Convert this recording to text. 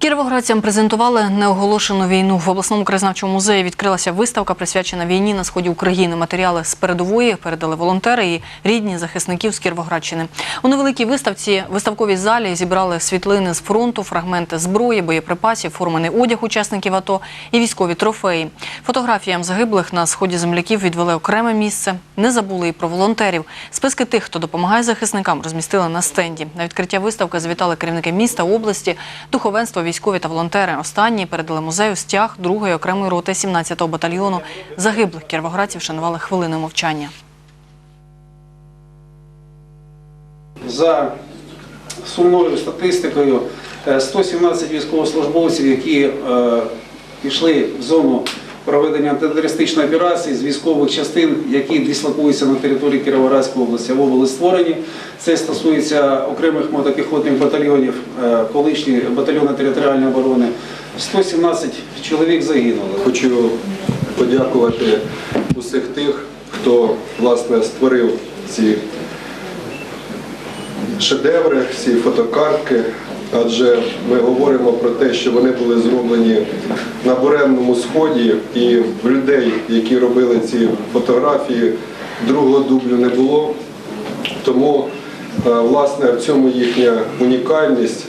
Кіровоградцям презентували неоголошену війну. В обласному краєзнавчому музеї відкрилася виставка, присвячена війні на сході України. Матеріали з передової передали волонтери і рідні захисників з Кіровоградщини. У невеликій виставці виставковій залі зібрали світлини з фронту, фрагменти зброї, боєприпасів, формений одяг учасників АТО і військові трофеї. Фотографіям загиблих на сході земляків відвели окреме місце. Не забули і про волонтерів. Списки тих, хто допомагає захисникам, розмістили на стенді. На відкриття виставки завітали керівники міста, області, духовенство, військові та волонтери. Останні передали музею стяг другої окремої роти 17-го батальйону. Загиблих кіровоградців шанували хвилиною мовчання. За сумною статистикою, е, 117 військовослужбовців, які е, пішли в зону проведення антитерористичної операції з військових частин, які дислокуються на території Кіровоградської області або були створені. Це стосується окремих мотопіхотних батальйонів, е, колишні батальйони територіальної оборони. 117 чоловік загинули. Хочу подякувати усіх тих, хто власне створив ці шедеври, ці фотокартки. Адже ми говоримо про те, що вони були зроблені на буремному сході, і в людей, які робили ці фотографії, другого дублю не було. Тому, е, власне, в цьому їхня унікальність.